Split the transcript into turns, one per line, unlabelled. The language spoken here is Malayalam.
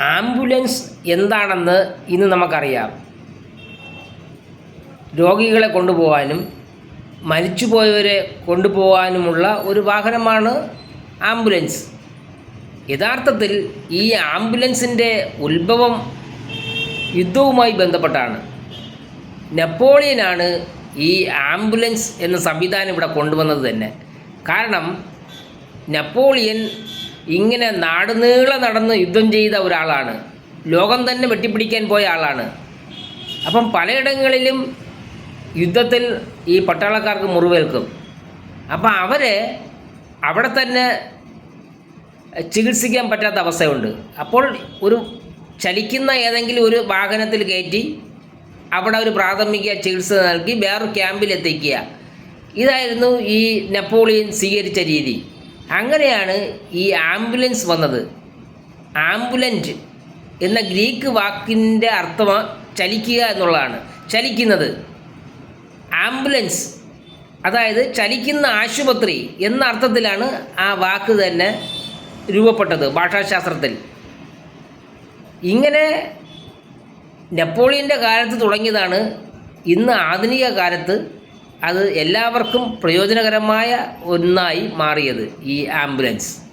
ആംബുലൻസ് എന്താണെന്ന് ഇന്ന് നമുക്കറിയാം. രോഗികളെ കൊണ്ടുപോകാനും മരിച്ചുപോയവരെ കൊണ്ടുപോകാനുമുള്ള ഒരു വാഹനമാണ് ആംബുലൻസ്. യഥാർത്ഥത്തിൽ ഈ ആംബുലൻസിന്റെ ഉത്ഭവം യുദ്ധവുമായി ബന്ധപ്പെട്ടാണ്. നെപ്പോളിയനാണ് ഈ ആംബുലൻസ് എന്ന സംവിധാനം ഇവിടെ കൊണ്ടുവന്നത് തന്നെ. കാരണം നെപ്പോളിയൻ ഇങ്ങനെ നാടുനീളെ നടന്ന് യുദ്ധം ചെയ്ത ഒരാളാണ്. ലോകം തന്നെ വെട്ടിപ്പിടിക്കാൻ പോയ ആളാണ്. അപ്പം പലയിടങ്ങളിലും യുദ്ധത്തിൽ ഈ പട്ടാളക്കാർക്ക് മുറിവേൽക്കും. അപ്പം അവരെ അവിടെ തന്നെ ചികിത്സിക്കാൻ പറ്റാത്ത അവസ്ഥയുണ്ട്. അപ്പോൾ ഒരു ചലിക്കുന്ന ഏതെങ്കിലും ഒരു വാഹനത്തിൽ കയറ്റി അവിടെ ഒരു പ്രാഥമിക ചികിത്സ നൽകി വേറൊരു ക്യാമ്പിലെത്തിക്കുക. ഇതായിരുന്നു ഈ നെപ്പോളിയൻ സ്വീകരിച്ച രീതി. അങ്ങനെയാണ് ഈ ആംബുലൻസ് വന്നത്. ആംബുലന്റ് എന്ന ഗ്രീക്ക് വാക്കിന്റെ അർത്ഥം ചലിക്കുക എന്നുള്ളതാണ്. ചലിക്കുന്നത്. ആംബുലൻസ് അതായത് ചലിക്കുന്ന ആശുപത്രി എന്ന അർത്ഥത്തിലാണ് ആ വാക്ക് തന്നെ രൂപപ്പെട്ടത് ഭാഷാശാസ്ത്രത്തിൽ. ഇങ്ങനെ നെപ്പോളിയന്റെ കാലത്ത് തുടങ്ങിയതാണ് ഇന്ന് ആധുനിക കാലത്ത് അത് എല്ലാവർക്കും പ്രയോജനകരമായ ഒന്നായി മാറിയത് ഈ ആംബുലൻസ്.